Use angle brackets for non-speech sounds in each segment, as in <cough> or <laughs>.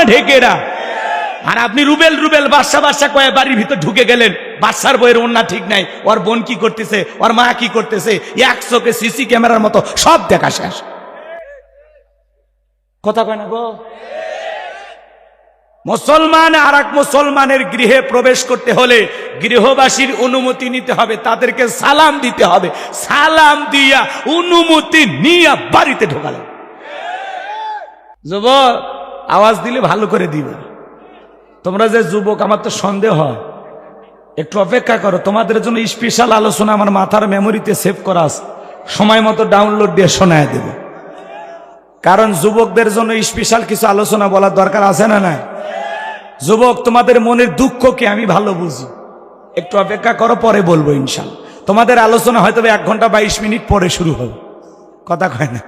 না ঢেকে এরা আর আপনি রুবেল রুবেল, বাদশা বাদশা কয়ে বাড়ির ভিতর ঢুকে গেলেন। বাদশার বইয়ের ওন্না ঠিক নাই। ওর বোন কি করতেছে? ওর মা কি করতেছে? একশোকে সিসি ক্যামেরার মতো সব দেখা শেষ। কথা কয় না গো? মুসলমান আর এক মুসলমানের গৃহে প্রবেশ করতে হলে গৃহবাসীর অনুমতি নিতে হবে, তাদেরকে সালাম দিতে হবে। সালাম দিয়া অনুমতি নিয়ে বাড়িতে ঢোকালেন। যুবক আওয়াজ দিলে ভালো করে দিবে। তোমরা যে যুবক, আমার তো সন্দেহ হয়। একটু অপেক্ষা করো, তোমাদের জন্য স্পেশাল আলোচনা আমার মাথার মেমোরিতে সেভ করা আছে। সময় মতো ডাউনলোড দিয়ে শোনায় দেব। কারণ যুবকদের জন্য স্পেশাল কিছু আলোচনা বলার দরকার আছে না না যুবক, তোমাদের মনের দুঃখকে আমি ভালো বুঝি। একটু অপেক্ষা করো, পরে বলব ইনশাল তোমাদের আলোচনা হয়তো এক ঘণ্টা বাইশ মিনিট পরে শুরু হবে। কথা কয় না?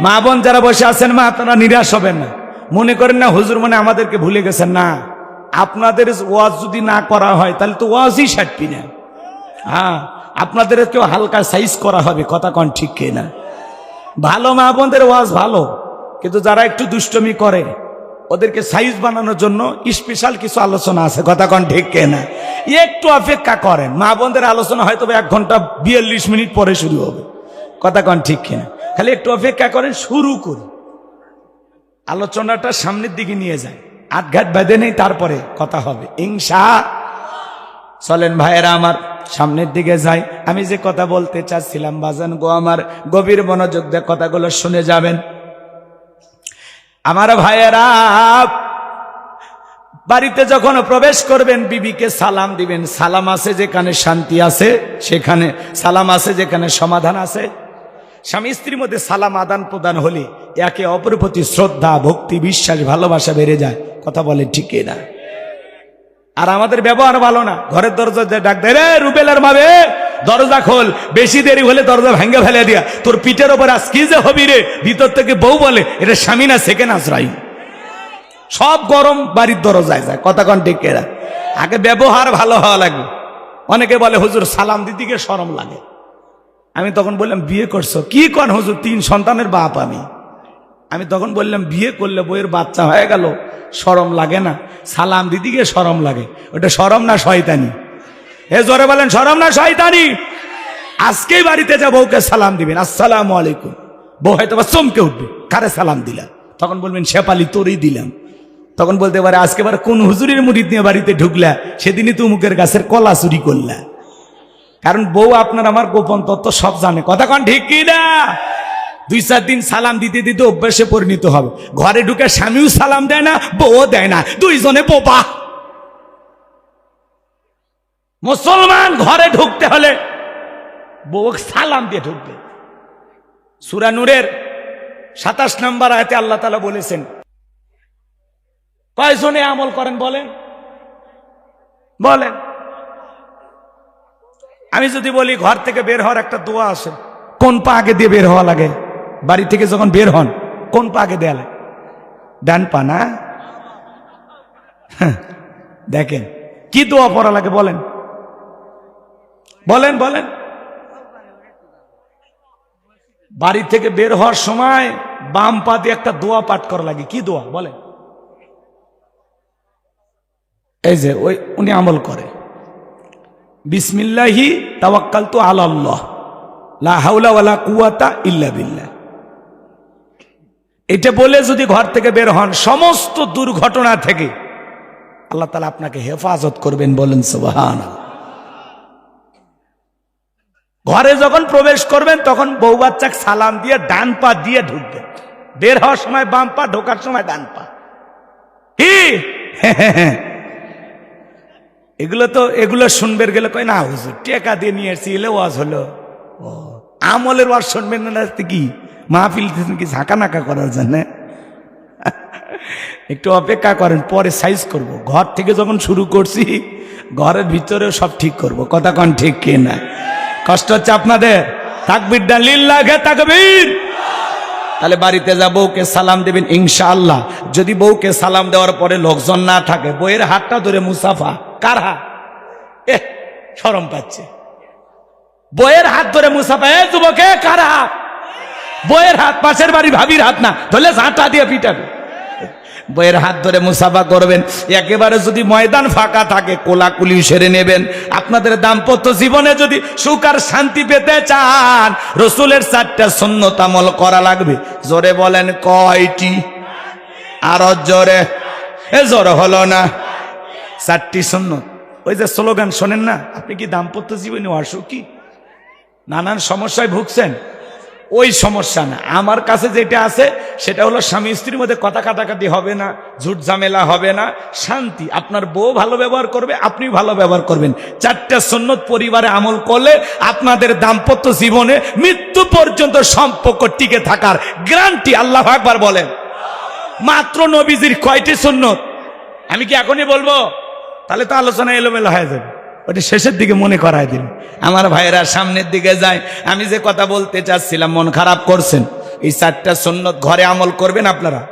মা বোন যারা বসে আছেন মা, আপনারা নিরাশ হবেন না। মনে করেন না, হুজুর মানে আমাদেরকে ভুলে গেছেন না? আপনাদের ওয়াজ যদি না করা হয়, তাহলে তো ওয়াজই সাটবি না। হ্যাঁ আপনাদেরকেও হালকা সাইজ করা হবে, কথা কন ঠিক কে না ভালো মা বোনদের ওয়াজ ভালো, কিন্তু যারা একটু দুষ্টমি করে, ওদেরকে সাইজ বানানোর জন্য স্পেশাল কিছু আলোচনা আছে, কথা কন ঠিক কে না একটু অপেক্ষা করেন, মা বোনদের আলোচনা হয়তো এক ঘণ্টা বিয়াল্লিশ মিনিট পরে শুরু হবে, কথা কন ঠিক কিনা? খালি একটু অপেক্ষা করেন, শুরু করি। আলোচনাটা সামনের দিকে নিয়ে যায়। আটঘাট বেঁধে নেই, তারপরে কথা হবে। ইংসা চলেন ভাইয়েরা আমার সামনের দিকে যাই। আমি যে কথা বলতে চাচ্ছিলাম, বাজান গো, আমার গভীর মনোযোগ দিয়ে কথাগুলো শুনে যাবেন। আমার ভাইয়েরা, বাড়িতে যখন প্রবেশ করবেন, বিবিকে সালাম দিবেন। সালাম আছে যেখানে শান্তি আছে, সেখানে সালাম আছে যেখানে সমাধান আছে। স্বামী স্ত্রীর মধ্যে সালাম আদান প্রদান হলে একে অপরের প্রতি শ্রদ্ধা, ভক্তি, বিশ্বাস, ভালোবাসা বেড়ে যায়। কথা বলে ঠিকই না আর আমাদের ব্যবহার ভালো না। ঘরের দরজা ডাক দেয়, রে রুবেলার মাবে দরজা খোল। বেশি দেরি হলে দরজা ভেঙে ফেলে দিয়া। তোর পিঠের ওপর আজ কি যে হবি রে? ভিতর থেকে বউ বলে, এটা স্বামী না সেকেন্ড আশ্রয়? সব গরম বাড়ির দরজায় যায়। কথা কন ঠিক আগে ব্যবহার ভালো হওয়া লাগবে। অনেকে বলে, হুজুর, সালাম দিদিকে সরম লাগে। আমি তখন বললাম, বিয়ে করছ? কি কন হুজুর? তিন সন্তানের বাপ আমি। আমি তখন বললাম, বিয়ে করলে বইয়ের বাচ্চা হয়ে গেল, সরম লাগে না। সালাম দিদিকে সরম লাগে। ওটা সরম না শয়তানি? এ জোরে বলেন, সরম না শয়তানি? আজকেই বাড়িতে যা বউকে সালাম দিবেন, আসসালাম আলাইকুম। বউ হয়তো বা চমকে উঠবে, কারে সালাম দিলাম তখন বলবেন শেপালি তোরই দিলাম। তখন বলতে পারে, আজকে বার কোন হুজুরের মুড়ি নিয়ে বাড়িতে ঢুকলা, সেদিনই তো মুখের গাছের কলা চুরি করলা। কারণ বউ আপনার আমার গোপন তত্ত্ব সব জানে। কথা কন ঠিক কি না? দুই চার দিন সালাম দিতে দিতে অভ্যাসে পরিণত হবে। ঘরে ঢুকে স্বামীও সালাম দেয় না বউ দেয় না। দুইজনে বোবা। মুসলমান ঘরে ঢুকতে হলে বউ সালাম দিয়ে ঢুকবে। সুরানুরের সাতাশ নম্বর আয়তে আল্লাহ তালা বলেছেন, কয়জনে আমল করেন বলেন? বলেন। আমি যদি বলি ঘর থেকে বের হওয়ার একটা দোয়া আছে কোন পা আগে দিয়ে বের হওয়া লাগে? বাড়ি থেকে যখন বের হন কোন পা আগে দেয়া লাগে? ডান পা না? হ্যাঁ, দেখেন কি দোয়া পড়া লাগে বলেন? বলেন বলেন। বাড়ি থেকে বের হওয়ার সময় বাম পা দিয়ে একটা দোয়া পাঠ করা লাগে। কি দোয়া? বলেন। এই যে ওই উনি আমল করে। বিসমিল্লাহি তাওয়াক্কাল তো আল্লাহ ওয়ালা কুয়াতা ইল্লা বিল্লাহ। এটা বলে যদি ঘর থেকে বের হন, সমস্ত দুর্ঘটনা থেকে আল্লাহ তালা আপনাকে হেফাজত করবেন বলেন সুবাহান ঘরে যখন প্রবেশ করবেন, তখন বউ বাচ্চাকে সালাম দিয়ে ডান পা দিয়ে ঢুকবেন বের হওয়ার সময় বাম পা, ঢোকার সময় ডান পা। কি? <laughs> এগুলো তো, এগুলো শুনবে গেলে কয়, না, হুজুর, টেকা দিয়ে নিয়ে এসছি এলে ওয়াজ হলো। ও, আমলের ওয়াজ শুনবেন না রাস্তে কি, মাহফিল কি, ঝাঁকা নাকা করার জন্য? <laughs> একটু অপেক্ষা করেন, পরে সাইজ করব। ঘর থেকে যখন শুরু করছি, ঘরের ভিতরে সব ঠিক করব। কথা কন ঠিক কে না কষ্ট হচ্ছে আপনাদের? তাকবির লিল্লাহে তাকবীর। তাহলে বাড়িতে যা বউকে সালাম দেবেন, ইনশাআল্লাহ। যদি বউকে সালাম দেওয়ার পরে লোকজন না থাকে বইয়ের হাতটা ধরে মুসাফা। কার হাত? এ সরম পাচ্ছে। বইয়ের হাত ধরে মুসাফা এ যুবকে, কার হাত? বইয়ের হাত, পাশের বাড়ি ভাবির হাত না, ধরলে ঝাঁটা দিয়ে পিটাবে। বইয়ের হাত ধরে মুসাফা করবেন, একেবারে যদি ময়দান ফাঁকা থাকে, কোলাকুলি সেরে নেবেন। আপনাদের দাম্পত্য জীবনে যদি সুখ আর শান্তি পেতে চান, রসুলের চারটা শূন্যতামল করা লাগবে। জোরে বলেন, কয়টি? আরও জোরে। এ জোরে হলো না। চারটি সন্ন্যত। ওই যে স্লোগান, শোনেন না, আপনি কি দাম্পত্য জীবনে অসুখী? নানান সমস্যায় ভুগছেন? ওই সমস্যা না। আমার কাছে যেটা আছে, সেটা হলো স্বামী স্ত্রীর মধ্যে কথা কাটাকাটি হবে না, ঝুট ঝামেলা হবে না, শান্তি। আপনার বউ ভালো ব্যবহার করবে আপনি ভালো ব্যবহার করবেন। চারটা সন্ন্যত পরিবারে আমল করলে আপনাদের দাম্পত্য জীবনে মৃত্যু পর্যন্ত সম্পর্ক টিকে থাকার গ্যারান্টি আল্লাহ একবার বলেন। মাত্র নবীজির কয়টি সুন্নত আমি কি এখনই বলব? তাহলে তো আলোচনা এলোমেলো হয়ে যাবে। ওটা শেষের দিকে মনে করায় দিন। আমার ভাইয়েরা সামনের দিকে যায়। আমি যে কথা বলতে চাচ্ছিলাম, মন খারাপ করছেন। এই চারটা সুন্নত ঘরে আমল করবেন আপনারা?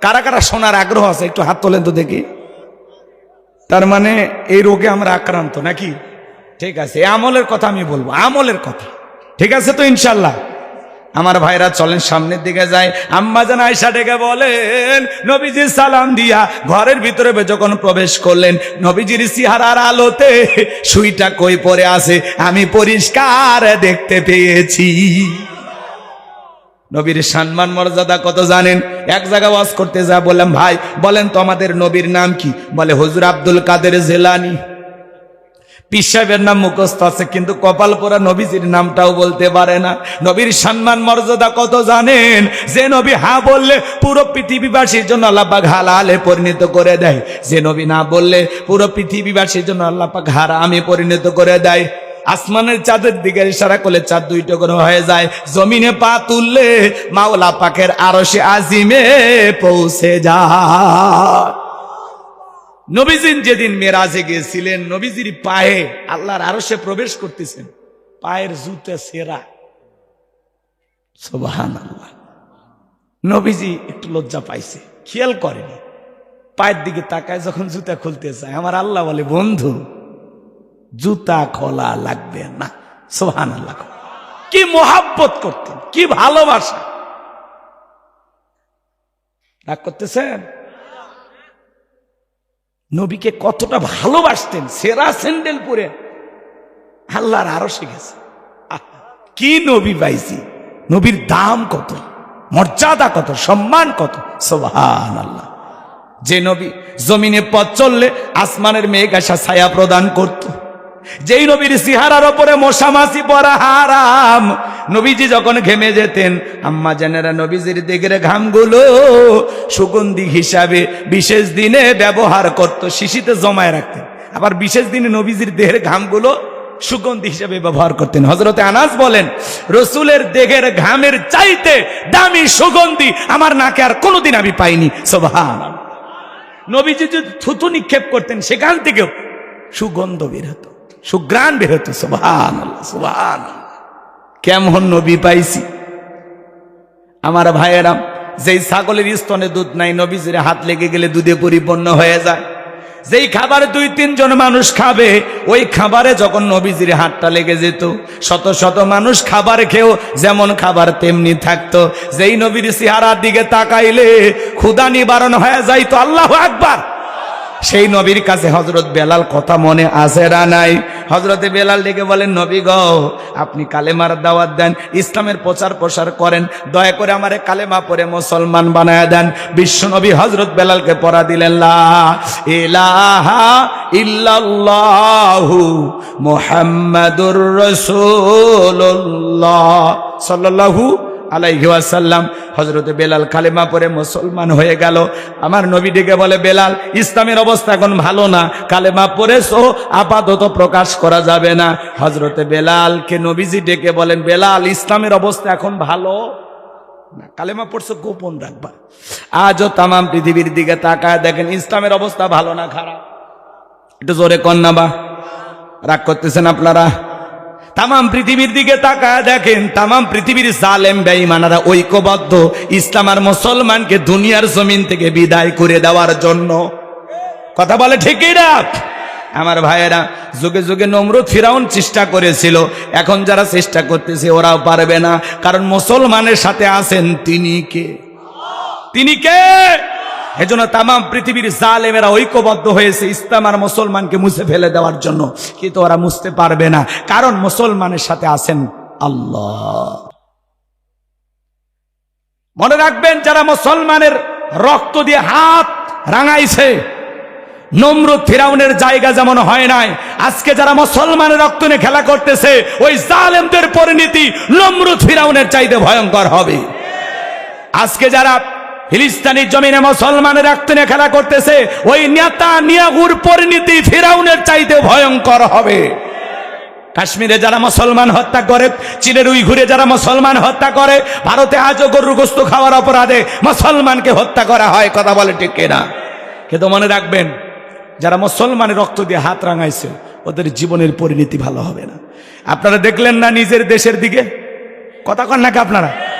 কারা কারা শোনার আগ্রহ আছে? একটু হাত তোলেন তো দেখি। তার মানে এই রোগে আমরা আক্রান্ত নাকি? ঠিক আছে আমলের কথা আমি বলব। আমলের কথা। ঠিক আছে তো ইনশাল্লাহ আমার ভাইরা চলেন সামনের দিকে যায়। আম্মা জান আয়সা ডেকে বলেন নবীজি সালাম দিয়া ঘরের ভিতরে যখন প্রবেশ করলেন, নবীজির সিহারার আলোতে সুইটা কই পরে আছে আমি পরিষ্কার দেখতে পেয়েছি। নবীর সম্মান মর্যাদা কত জানেন? এক জায়গায় ওয়াজ করতে যা বললাম, ভাই, বলেন তো আমাদের নবীর নাম কি? বলে, হুজুর আব্দুল কাদের জেলানি। পীর সাহেবের নাম মুখস্থ আছে, কিন্তু কপাল পোড়া নবীজির নামটাও বলতে পারে না। নবীর সম্মান, মর্যাদা কত জানেন? যে নবী হা বললে পুরো পৃথিবীবাসীর জন্য আল্লাপাক হালালে পরিণত করে দেয়। যে নবী না বললে পুরো পৃথিবীবাসীর জন্য আল্লাপাক হারামে পরিণত করে দেয়। আসমানের চাঁদের দিকে ইশারা করলে চাঁদ দুই টুকরো হয়ে যায়। জমিনে পা তুললে মাওলা পাকের আরশে আজিমে পৌঁছে যায়। নবীজিন যেদিন মেরাজে গিয়েছিলেন, নবীজির পায়ে আল্লাহর আরও সে প্রবেশ করতেছেন। পায়ের জুতে সেরা। সোবাহান আল্লাহ নবীজি একটু লজ্জা পাইছে, খেয়াল করেনি। পায়ের দিকে তাকায় যখন জুতা খুলতে চায় আমার আল্লাহ বলে, বন্ধু, জুতা খোলা লাগবে না। সোহান আল্লাহ কি মোহাব্বত করতেন, কি ভালোবাসা। রাগ করতেছেন? নবীকে কতটা ভালোবাসতেন, সেরা স্যান্ডেল পরে আল্লাহর আরও শিখেছে কি নবী পাইছি? নবীর দাম কত? মর্যাদা কত? সম্মান কত? সোহান আল্লাহ যে নবী জমিনে পথ চললে আসমানের মেঘ আসা ছায়া প্রদান করত। যেই নবীর সিহারার ওপরে মশামাছি পরা হারাম। নবীজি যখন ঘেমে যেতেন, আম্মা জানেরা নবীজির দিকের ঘামগুলো সুগন্ধি হিসাবে বিশেষ দিনে ব্যবহার করত, শিশিতে জমায় রাখতেন। আবার বিশেষ দিনে নবীজির দেহের ঘামগুলো সুগন্ধি হিসেবে ব্যবহার করতেন। হজরতে আনাস বলেন, রসুলের দেহের ঘামের চাইতে দামি সুগন্ধি আমার নাকে আর কোনোদিন আমি পাইনি। সোভান নবীজি যদি থুতু নিক্ষেপ করতেন, সেখান থেকেও সুগন্ধ বের হতো। সুগ্রাণ বের হতো সোভান কেমন নবী পাইছি? আমার ভাইয়েরাম যেই ছাগলের স্তনে দুধ নাই, নবীজির হাত লেগে গেলে দুধে পরিপূর্ণ হয়ে যায়। যেই খাবার দুই, তিনজন মানুষ খাবে, ওই খাবারে যখন নবীজির হাতটা লেগে যেত, শত শত মানুষ খাবার খেয়েও যেমন খাবার তেমনি থাকতো। যেই নবীর সিহারার দিকে তাকাইলে ক্ষুদা নিবারণ হয়ে যাইতো, আল্লাহ আকবার। সেই নবীর কাছে হজরত বেলাল কথা মনে আসে রা নাই? হজরতে বেলাল ডেকে বলেন, নবী গ, আপনি কালেমার দাওয়াত দেন, ইসলামের প্রচার প্রসার করেন, দয়া করে আমারে কালেমা পরে মুসলমান বানায় দেন। বিশ্ব নবী হজরত বেলালকে পড়া দিলেন ইলাহা ইল্লাল্লাহু মুহাম্মাদুর রাসূলুল্লাহ। সাল্লাল্লাহু আলাইহি ওয়াসাল্লাম হজরতে বেলাল কালেমা পরে মুসলমান হয়ে গেল। আমার নবী ডেকে বলে, বেলাল, ইসলামের অবস্থা এখন ভালো না। কালেমা পড়েছো, আপাতত প্রকাশ করা যাবে না। হজরতে বেলালকে নবীজি ডেকে বলেন, বেলাল, ইসলামের অবস্থা এখন ভালো না। কালেমা পড়ছো, গোপন রাখবা। আজও তামাম পৃথিবীর দিকে তাকায় দেখেন, ইসলামের অবস্থা ভালো না, খারাপ। একটু জোরে কন্যা বা? রাগ করতেছেন আপনারা? তামাম পৃথিবীর দিকে তাকায় দেখেন, তামাম পৃথিবীর জালেম বেঈমানারা ঐক্যবদ্ধ ইসলাম আর মুসলমানকে দুনিয়ার জমিন থেকে বিদায় করে দেওয়ার জন্য। কথা বলে ঠিকই রাখ আমার ভাইয়েরা, যুগে যুগে নমরুদ ফিরাউন চেষ্টা করেছিল, এখন যারা চেষ্টা করতেছে ওরাও পারবে না, কারণ মুসলমানের সাথে আছেন তিনি কে? তিনি কে? এজন্য তাম পৃথিবীর জালেমেরা ঐক্যবদ্ধ হয়েছে ইসলাম আর মুসলমানকে মুছে ফেলে দেওয়ার জন্য। কিন্তু ওরা মুছতে পারবে না। কারণ মুসলমানের সাথে আছেন আল্লাহ। মনে রাখবেন, যারা মুসলমানের রক্ত দিয়ে হাত রাঙাইছে, নমরুদ ফিরাউনের জায়গা যেমন হয় নাই, আজকে যারা মুসলমানের রক্ত নিয়ে খেলা করতেছে, ওই জালেমদের পরিণতি নমরুদ ফিরাউনের চাইতে ভয়ঙ্কর হবে। আজকে যারা ফিলিস্তানি জমিনে মুসলমানের রক্ত নিয়ে খেলা করতেছে, ওই নেতা নিয়াগুর পরিণতি ফিরাউনের চাইতে ভয়ঙ্কর হবে। কাশ্মীরে যারা মুসলমান হত্যা করে, চীনের উইঘুরে যারা মুসলমান হত্যা করে, ভারতে আজও গরুর গোস্ত খাওয়ার অপরাধে মুসলমানকে হত্যা করা হয়, কথা বলে ঠিক কিনা? কিন্তু মনে রাখবেন, যারা মুসলমানের রক্ত দিয়ে হাত রাঙাইছে, ওদের জীবনের পরিণতি ভালো হবে না। আপনারা দেখলেন না নিজের দেশের দিকে? কথা কন নাকি আপনারা?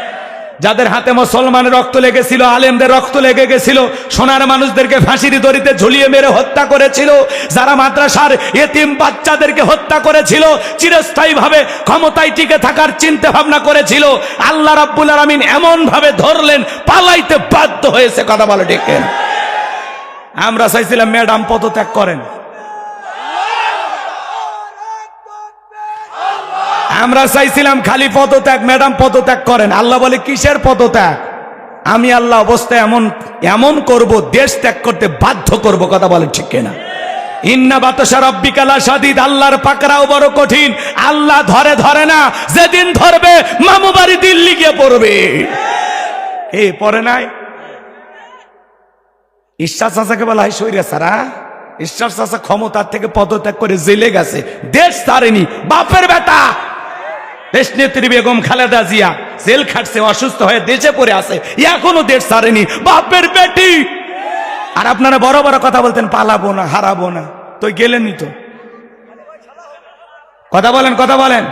যাদের হাতে মুসলমানের রক্ত লেগেছিল, আলেমদের রক্ত লেগে গেছিল, সোনার মানুষদেরকে ফাঁসির দড়িতে ঝুলিয়ে মেরে হত্যা করেছিল, যারা মাদ্রাসার এতিম বাচ্চাদেরকে হত্যা করেছিল চিরস্থায়ী ভাবে ক্ষমতায় টিকে থাকার চিন্তা ভাবনা করেছিল, আল্লাহ রাব্বুল আলামিন এমন ভাবে ধরলেন, পালাইতে বাধ্য হয়েছে, কথা বলে ডেকে আমরা চাইছিলাম ম্যাডাম পদত্যাগ করেন। আমরা চাইছিলাম খালি পদত্যাগ, ম্যাডাম পদত্যাগ করেন। আল্লাহ বলে, কিসের পদত্যাগ? আমি আল্লাহ অবস্থায় এমন এমন করব, দেশ ত্যাগ করতে বাধ্য করব, কথা বলে ঠিক কিনা? ইন্না বাতাসা রব্বিকালা সাদিদ আল্লাহর পাকড়াও বড় কঠিন। আল্লাহ ধরে ধরে না, যেদিন ধরবে, মামু বাড়ি দিল্লি গিয়ে পড়বে। এ পরে নাই? ঈশ্বর চাচাকে বলা হয় সৈরা সারা ঈশ্বর চাচা ক্ষমতার থেকে পদত্যাগ করে জেলে গেছে। দেশ ছাড়েনি, বাপের বেটা। দেশ নেত্রী বেগম খালেদা জিয়া জেল খাটছে, অসুস্থ হয়ে দেশে পড়ে আছে। এখনও দেশ ছাড়েনি। বাপের বেটি আর আপনারা বড় বড় কথা বলতেন, পালাবো না, হারাবো না। তো গেলেনই তো। কথা বলেন কথা বলেন।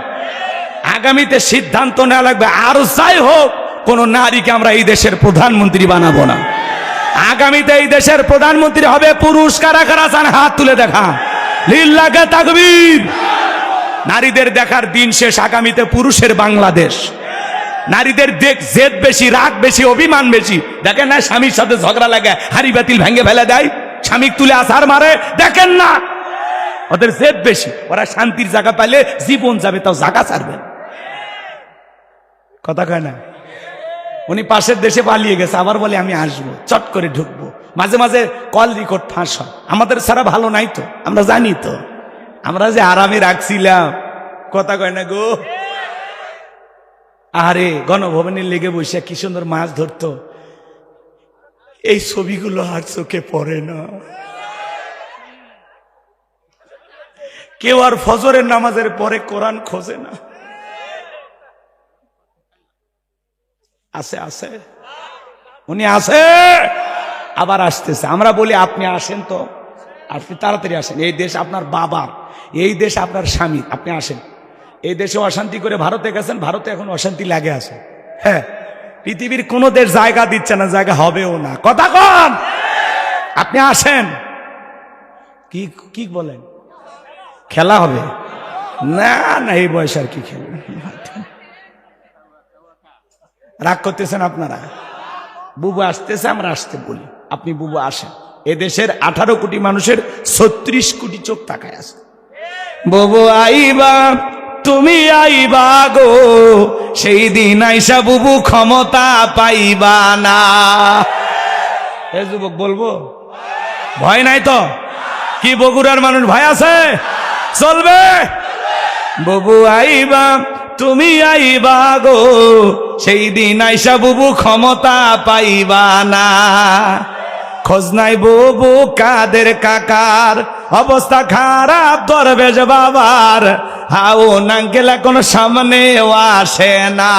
আগামীতে সিদ্ধান্ত নেওয়া লাগবে। আর যাই হোক, কোন নারীকে আমরা এই দেশের প্রধানমন্ত্রী বানাবো না। আগামীতে এই দেশের প্রধানমন্ত্রী হবে পুরুষ। কারা কারা হাত তুলে দেখা লিল্লাকে তাকবীর। নারীদের দেখার দিন শেষ আগামীতে পুরুষের বাংলাদেশ। নারীদের দেখ, জেদ বেশি, রাগ বেশি, অভিমান বেশি। দেখেন না, স্বামীর সাথে ঝগড়া লাগে, হাড়ি বাতিল ভেঙে ফেলে দেয়। স্বামী তুলে আসার মারে, দেখেন না। ওদের জেদ বেশি, ওরা শান্তির জায়গা পাইলে জীবন যাবে, তাও জায়গা ছাড়বে। কথা কয় না? উনি পাশের দেশে পালিয়ে গেছে, আবার বলে আমি আসব, চট করে ঢুকবো। মাঝে মাঝে কল রেকর্ড ফাঁস হয়। আমাদের ছাড়া ভালো নাই তো, আমরা জানি তো। আমরা যে আরামে রাখছিলাম। কথা কয় না গো? আরে গণভবনের লেগে বসে কি সুন্দর মাছ ধরতো। এই ছবিগুলো আর চোখে পড়ে না। কেউ আর ফজরের নামাজের পরে কোরআন খোঁজে না। আছে আছে। উনি আছে। আবার আসতেছে। আমরা বলি, আপনি আসেন তো। আপনি তাড়াতাড়ি আসেন। এই দেশ আপনার বাবার। এই দেশ আপনার স্বামী, আপনি আসেন। এই দেশে অশান্তি করে ভারতে গেছেন, ভারতে এখন অশান্তি লাগে আছে। হ্যাঁ পৃথিবীর কোনো দেশ জায়গা দিচ্ছে না, জায়গা হবেও না। কথা কন! আপনি আসেন। কি কি বলেন? খেলা হবে? না না, এই বয়স আর কি খেলবে? রাগ করতেছেন আপনারা? বুবু আসতেছে, আমরা আসতে বলি। আপনি বুবু আসেন। এদেশের আঠারো কোটি মানুষের ছত্রিশ কোটি চোখ তাকায় আছে। বুবু আইবা, তুমি আইবা গো, সেই দিন আইসা বুবু ক্ষমতা পাইবা না। এ যুবক, বলব? ভয় নাই তো? কি বগুড়ার মানুষ, ভয় আছে? চলবে? বুবু আইবা, তুমি আইবা গো, সেই দিন আইসা বুবু ক্ষমতা পাইবা না। খোঁজ নাই বুবু কাদের কাকার অবস্থা খারাপ দরবেশ বাবার। হাউ না গেলে কোন সামনে আসে না।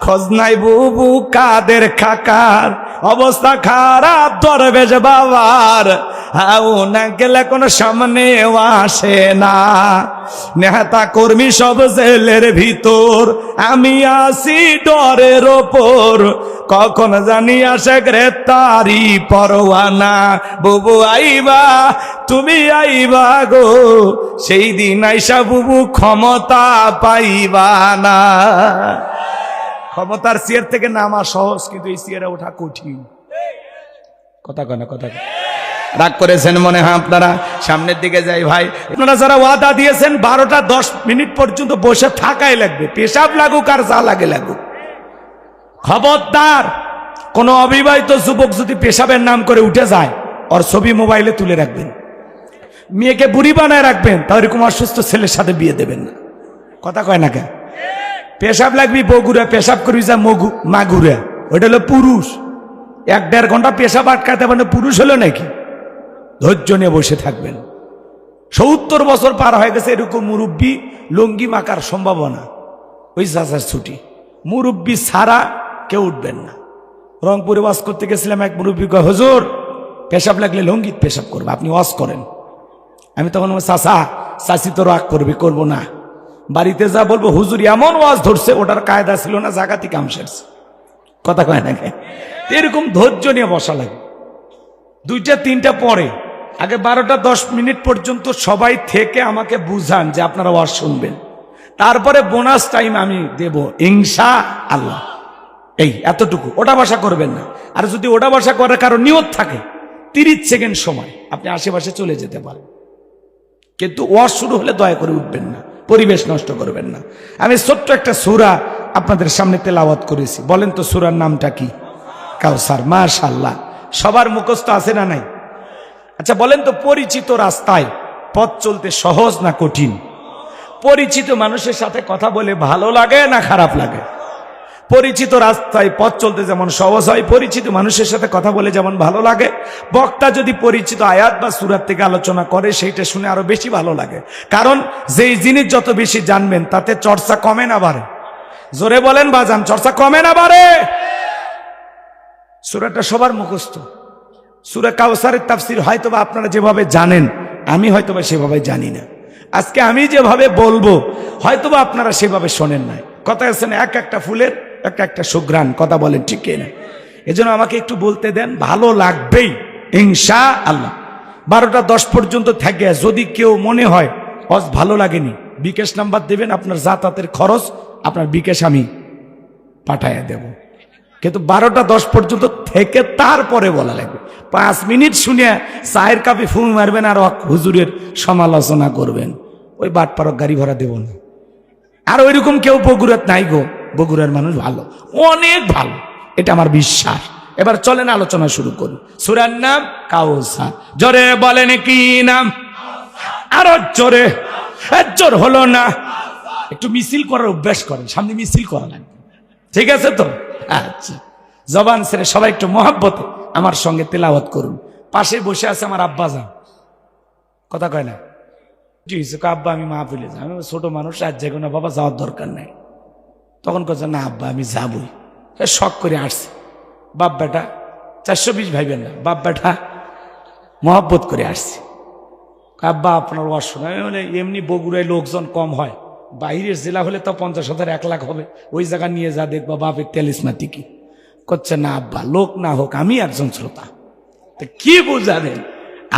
খোঁজ নাই বুবু কাদের খাকার। অবস্থা খারাপ দরবেশ বাবার। হাও নাঙ্কেল এখন সামনে আসে না। নেহাতা কর্মী সব জেলের ভিতর, আমি আসি ডরের ওপর। কখন জানি আসে গ্রেতারি পরোয়ানা। বুবু আইবা, তুমি আইবা গো, সেই দিন আইসা বুবু ক্ষমতা পাইবা না। ক্ষমতার চেয়ার থেকে নামা সহজ, কিন্তু এই চেয়ারে ওঠা কঠিন। কথা কয় কথা কয়। রাগ করেছেন মনে হয় আপনারা? সামনের দিকে যাই ভাই। আপনারা যারা ওয়াদা দিয়েছেন, বারোটা দশ মিনিট পর্যন্ত বসে থাকাই লাগবে। পেশাব লাগুক আর যা লাগে লাগুক। খবরদার, কোন অবিবাহিত যুবক যদি পেশাবের নাম করে উঠে যায়, ওর ছবি মোবাইলে তুলে রাখবেন। মেয়েকে বুড়ি বানায় রাখবেন তা এরকম অসুস্থ ছেলের সাথে বিয়ে দেবেন না। কথা কয় না কেন? পেশাব লাগবি বগুড়া পেশাব করবি যা মগু মাগুরা ওইটা হলো পুরুষ। এক দেড় ঘণ্টা পেশাব আটকাতে পারে পুরুষ হলো নাকি? ধৈর্য নিয়ে বসে থাকবেন। সত্তর বছর পার হয়ে গেছে এরকম মুরব্বী লঙ্গি মাকার সম্ভাবনা। ওই চাচার ছুটি। মুরব্বী ছাড়া কেউ উঠবেন না। রংপুরে ওয়াজ করতে গেছিলাম এক মুরব্বী, কয়, হুজুর, পেশাব লাগলে লঙ্গিত পেশাব করবে, আপনি ওয়াজ করেন। আমি তখন চাচা, চাচি তো রাগ করবে, করব না। বাড়িতে যা বলব, হুজুর এমন ওয়াজ ধরছে, ওটার কায়দা ছিল না, জাগাতি কাম সেরছে। কথা কয় না? এরকম ধৈর্য নিয়ে বসা লাগে। দুইটা, তিনটা পরে আগে বারোটা দশ মিনিট পর্যন্ত সবাই থেকে আমাকে বুঝান যে আপনারা ওয়াজ শুনবেন। তারপরে বোনাস টাইম আমি দেব। ইনশা আল্লাহ। এই, এতটুকু। ওটা বাসা করবেন না। আর যদি ওটা বাসা করার কারও নিয়ত থাকে, তিরিশ সেকেন্ড সময়, আপনি আশেপাশে চলে যেতে পারেন। কিন্তু ওয়াজ শুরু হলে দয়া করে উঠবেন না। পরিবেশ নষ্ট করবেন না। আমি ছোট্ট একটা সুরা আপনাদের সামনে তেলাওয়াত করেছি। বলেন তো সুরার নামটা কি? কাউসার মাশাল্লাহ সবার মুখস্থ আছে না নাই? আচ্ছা বলেন তো, পরিচিত রাস্তায় পথ চলতে সহজ না কঠিন? পরিচিত মানুষের সাথে কথা বলে ভালো লাগে না খারাপ লাগে? পরিচিত রাস্তায় পথ চলতে যেমন সহজ হয়, পরিচিত মানুষের সাথে কথা বলে যেমন ভালো লাগে। বক্তা যদি পরিচিত আয়াত বা সুরাত থেকে আলোচনা করে, সেইটা শুনে আরও বেশি ভালো লাগে। কারণ যেই জিনিস যত বেশি জানবেন, তাতে চর্চা কমে না বাড়ে। জোরে বলেন বাজান, চর্চা কমে না বাড়ে। সুরাটা সবার মুখস্থ। সুরা কাউসারের তাফসির হয়তোবা আপনারা যেভাবে জানেন, আমি হয়তোবা সেভাবে জানি না। আজকে আমি যেভাবে বলব, হয়তোবা আপনারা সেভাবে শোনেন নাই। কথা আছে না, এক একটা ফুলের, এক একটা সুঘ্রাণ, কথা বলেন ঠিক না এজন্য আমাকে একটু বলতে দেন, ভালো লাগবেই ইনশা আল্লাহ বারোটা দশ পর্যন্ত থাকে, যদি কেউ মনে হয় অজ ভালো লাগেনি, বিকাশ নাম্বার দেবেন, আপনার যাতায়াতের খরচ, আপনার বিকাশ আমি পাঠাইয়া দেব। কিন্তু বারোটা দশ পর্যন্ত থেকে তারপরে বলা লাগবে। পাঁচ মিনিট শুনে চায়ের কাপে ফুমি মারবেন আর হুজুরের সমালোচনা করবেন। ওই বাট পারক গাড়ি ভাড়া দেব না। আর ওইরকম কেউ বগুড়াত নাই গো। বগুড়ার মানুষ ভালো। অনেক ভালো। এটা আমার বিশ্বাস। এবার চলেন আলোচনা শুরু করি। সুরার নাম কাউসা জোরে বলেন কি নাম? আরও জোরে। জোর হলো না। একটু মিছিল করার অভ্যাস করেন। সামনে মিছিল করা লাগবে। ঠিক আছে তো? আচ্ছা। জবান ছেড়ে সবাই একটু মহাব্বতে আমার সঙ্গে তেলাওয়াত করুন। পাশে বসে আছে আমার আব্বা যান। কথা কয় না? আব্বা, আমি মা ভুলে যাই। আমি ছোট মানুষ আর যে কোনো বাবা, যাওয়ার দরকার নাই। তখন কথা না, আব্বা, আমি যাবই। শখ করে আসছে। বাপ, বেটা, চারশো বিশ ভাইবেন না, বাপ, বেটা, মহব্বত করে আসছে। আব্বা, আপনার শোনা আমি বলে, এমনি বগুড়ায় লোকজন কম হয়। বাইরের জেলা হলে তো পঞ্চাশ হাজার, এক লাখ হবে। ওই জায়গা নিয়ে যা দেখবা, বাপের তেলিসমাতি কি করছে না আব্বা, লোক না হোক, আমি একজন শ্রোতা। তো কি বুঝাবেন?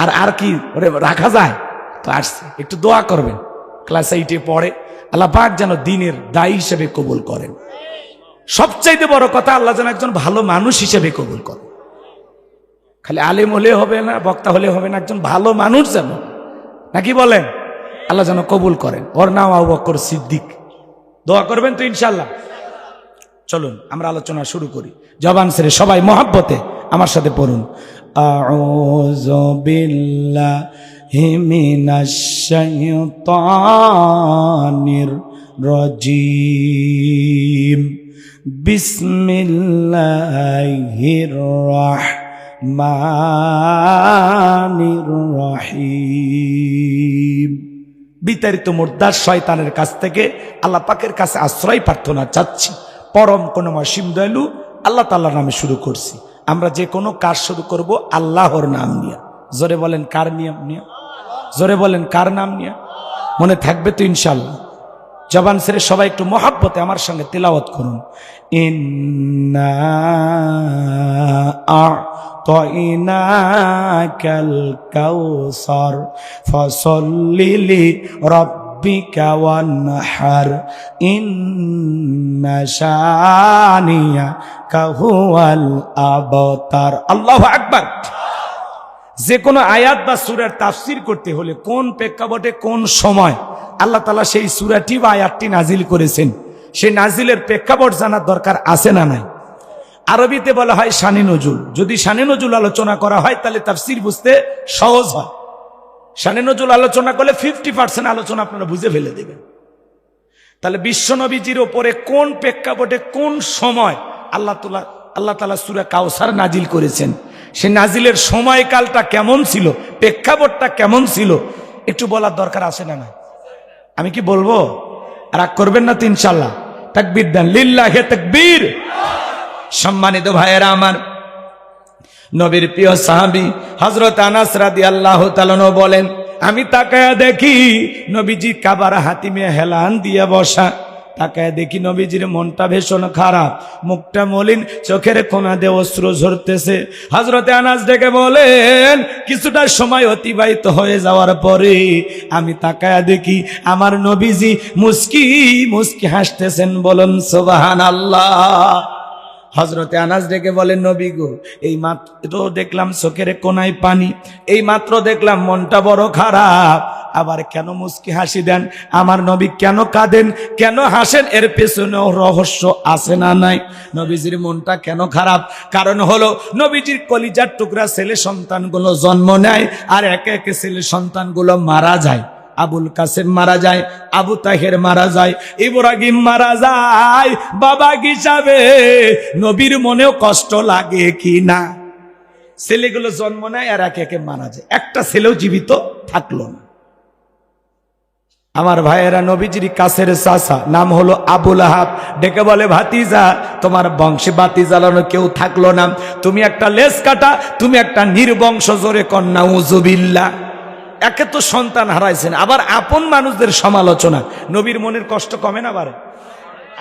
আর আর কি? ওরে, রাখা যায়? তো আসছে, একটু দোয়া করবেন। ক্লাস এইটে পড়ে, আল্লাহ যেন দিনের দায়ী হিসেবে কবুল করেন। সবচাইতে বড় কথা, আল্লাহ যেন একজন ভালো মানুষ হিসেবে কবুল করেন। খালি আলেম হলে হবে না, বক্তা হলে হবে না, একজন ভালো মানুষ যেন। নাকি বলেন? আল্লাহ যেন কবুল করেন। ওর নাম আবু বকর সিদ্দিক। দোয়া করবেন তো ইনশাল্লাহ চলুন, আমরা আলোচনা শুরু করি। জবান সেরে সবাই মহাব্বতে আমার সাথে পড়ুন। শাইতানির রাজিম। বিসমিল্লাহির বিতাড়িত মোর্দার শয়তানের কাছ থেকে আল্লাহ পাকের কাছে আশ্রয় প্রার্থনা চাচ্ছি। পরম কোনো মসিম দয়ালু আল্লাহ তাল্লাহর নামে শুরু করছি। আমরা যে কোনো কাজ শুরু করব আল্লাহর নাম নিয়ে। জোরে বলেন, কার নিয়ম নিয়ে? জোরে বলেন, কার নাম নিয়ে? মনে থাকবে তো ইনশাল্লাহ জবান সেরে সবাই একটু মহাব্বতে আমার সঙ্গে তেলাওয়াত করুন। ইন্না আ'তাইনাকাল কাউসার ফসল্লিলি রব্বিকা ওয়ানহার ইন্না শানিয়া কাহুয়াল আবতার আল্লাহু আকবার। যে কোনো আয়াত বা সুরার তাফসির করতে হলে কোন প্রেক্ষাপটে কোন সময় আল্লাহ তালা সেই সুরাটি বা আয়াতটি নাজিল করেছেন? সেই নাজিলের প্রেক্ষাপট জানার দরকার আছে না নাই? আরবিতে বলা হয় শানি নজুল যদি শানি নজুল আলোচনা করা হয়, তাহলে তার তাফসির বুঝতে সহজ হয়। শানি নজুল আলোচনা করলে ফিফটি পার্সেন্ট আলোচনা আপনারা বুঝে ফেলে দেবেন। তাহলে বিশ্বনবীজির ওপরে কোন প্রেক্ষাপটে কোন সময় আল্লাহ তালা আল্লাহ তালা সুরা কাউসার নাজিল করেছেন? সে নাজিলের সময়কালটা কেমন ছিল? প্রেক্ষাপটটা কেমন ছিল? একটু বলার দরকার আছে না না আমি কি বলব? রাগ করবেন না তো ইনশাল্লাহ তাকবীর দেন। লিল্লাহ তাকবীর। সম্মানিত ভাইয়েরা আমার নবীর প্রিয় সাহাবি হজরত আনাস রাদি আল্লাহ বলেন, আমি তাকায়া দেখি নবীজি কাবার হাতিমে হেলান দিয়ে বসা। তাকায় দেখি নবীজির মনটা ভীষণ খারাপ, মুখটা মলিন, চোখের কোনা দিয়ে অস্ত্র ঝরতেছে। হজরতে আনাজ ডেকে বলেন, কিছুটা সময় অতিবাহিত হয়ে যাওয়ার পরে আমি তাকায়া দেখি আমার নবীজি মুস্কি মুস্কি হাসতেছেন বলুন সোবাহান আল্লাহ হজরতে আনাজ ডেকে বলেন নবী গো, এই মাত্র দেখলাম চোখের কোনায় পানি, এই মাত্র দেখলাম মনটা বড় খারাপ। আবার কেন মুস্কি হাসি দেন? আমার নবী কেন কাঁদেন? কেন হাসেন? এর পেছনেও রহস্য আছে না নাই? নবীজির মনটা কেন খারাপ? কারণ হলো, নবীজির কলিজার টুকরা ছেলে সন্তানগুলো জন্ম নেয় আর একে একে ছেলে সন্তানগুলো মারা যায়। আবুল কাসেম মারা যায়, আবু তাহের মারা যায়, ইব্রাহিম মারা যায়, বাবা হিসাবে নবীর মনেও কষ্ট লাগে কি না? ছেলেগুলো জন্ম নেয় আর একে একে মারা যায়। একটা ছেলেও জীবিত থাকল না। আমার ভাইয়েরা, নবীজির কাছের চাষা নাম হলো আবুল আহাব। ডেকে বলে, ভাতিজা, তোমার বংশে বাতি জ্বালানো কেউ থাকল না। তুমি একটা লেস কাটা, তুমি একটা নির্বংশ জোরে কন্যা উজুবিল্লা একে তো সন্তান হারাইছেন, আবার আপন মানুষদের সমালোচনা। নবীর মনের কষ্ট কমে না বারে?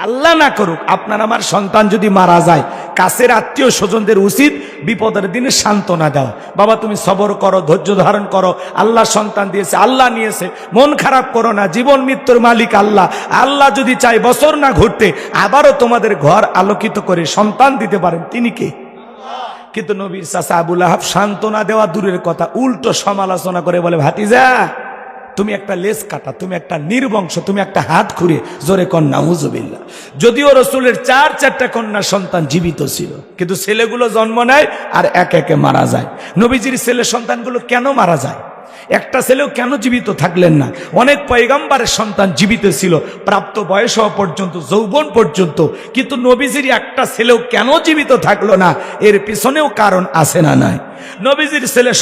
আল্লাহ না করুক, আপনার আমার সন্তান যদি মারা যায়, কাছের আত্মীয় স্বজনদের উচিত বিপদের দিনে সান্ত্বনা দেওয়া। বাবা, তুমি সবর করো, ধৈর্য ধারণ করো, আল্লাহ সন্তান দিয়েছে, আল্লাহ নিয়েছে। মন খারাপ করো না, জীবন মৃত্যুর মালিক আল্লাহ। আল্লাহ যদি চাই বছর না ঘুরতে, আবারও তোমাদের ঘর আলোকিত করে সন্তান দিতে পারেন। তিনি কে? কিন্তু নবীর চাচা আবুল আহাব সান্ত্বনা দেওয়া দূরের কথা, উল্টো সমালোচনা করে বলে, ভাতিজা, তুমি একটা লেস কাটা, তুমি একটা নির্বংশ, তুমি একটা হাত খুঁড়ে, জোরে কন্যা হুজুবিল্লা যদিও রসুলের চার, চারটা কন্যা সন্তান জীবিত ছিল, কিন্তু ছেলেগুলো জন্ম নেয় আর এক একে মারা যায়। নবীজির ছেলে সন্তানগুলো কেন মারা যায়? একটা ছেলেও কেন জীবিত থাকলেন না? অনেক পয়গাম্বারের সন্তান জীবিত ছিল, প্রাপ্ত বয়স হওয়া পর্যন্ত, যৌবন পর্যন্ত, কিন্তু নবীজির একটা ছেলেও কেন জীবিত থাকল না? এর পিছনেও কারণ আছে না নাই? নবীজির ছেলে